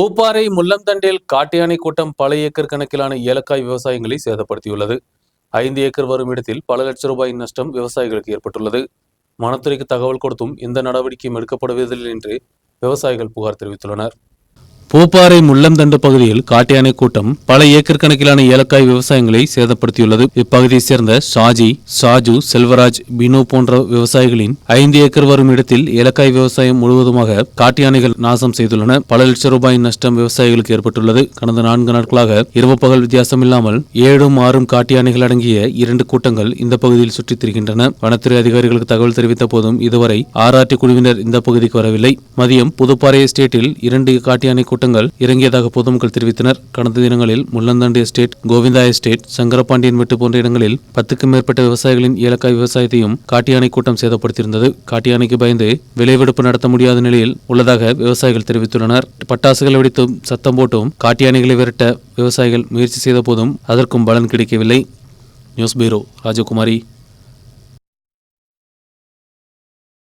பூப்பாறை முள்ளந்தண்டில் காட்டியானை கூட்டம் பல ஏக்கர் கணக்கிலான ஏலக்காய் விவசாயங்களை சேதப்படுத்தியுள்ளது. ஐந்து ஏக்கர் வரும் இடத்தில் பல லட்சம் ரூபாய் நஷ்டம் விவசாயிகளுக்கு ஏற்பட்டுள்ளது. வனத்துறைக்கு தகவல் கொடுத்தும் இந்த நடவடிக்கையும் எடுக்கப்படுவதில்லை என்று விவசாயிகள் புகார் தெரிவித்துள்ளனர். பூப்பாறை முள்ளந்தண்டு பகுதியில் காட்டு யானை கூட்டம் பல ஏக்கர் கணக்கிலான ஏலக்காய் விவசாயங்களை சேதப்படுத்தியுள்ளது. இப்பகுதியைச் சேர்ந்த ஷாஜி சாஜு செல்வராஜ் பினு போன்ற விவசாயிகளின் ஐந்து ஏக்கர் வரும் இடத்தில் ஏலக்காய் விவசாயம் முழுவதுமாக காட்டு யானைகள் நாசம் செய்துள்ளன. பல லட்சம் ரூபாய் நஷ்டம் விவசாயிகளுக்கு ஏற்பட்டுள்ளது. கடந்த நான்கு நாட்களாக இரவு பகல் வித்தியாசம் இல்லாமல் ஏழும் ஆறும் காட்டு யானைகள் அடங்கிய இரண்டு கூட்டங்கள் இந்த பகுதியில் சுற்றித் திரிகின்றன. வனத்துறை அதிகாரிகளுக்கு தகவல் தெரிவித்த போதும் இதுவரை ஆராய்ச்சி குழுவினர் இந்த பகுதிக்கு வரவில்லை. மதியம் புதுப்பாறை எஸ்டேட்டில் இரண்டு காட்டு யானை கூட்டங்கள் இறங்கியதாக பொதுமக்கள் தெரிவித்தனர். கடந்த தினங்களில் முள்ளந்தண்டு எஸ்டேட் கோவிந்தா எஸ்டேட் சங்கரபாண்டியன் வெட்டு போன்ற இடங்களில் பத்துக்கும் மேற்பட்ட விவசாயிகளின் ஏலக்காய் விவசாயத்தையும் காட்டியானை கூட்டம் சேதப்படுத்தியிருந்தது. காட்டு யானைக்கு பயந்து விளைவெடுப்பு நடத்த முடியாத நிலையில் உள்ளதாக விவசாயிகள் தெரிவித்துள்ளனர். பட்டாசுகள் வெடித்தும் சத்தம் போட்டும் காட்டு யானைகளை விரட்ட விவசாயிகள் முயற்சி செய்த போதும் அதற்கும் பலன் கிடைக்கவில்லை. News bureau Rajakumari.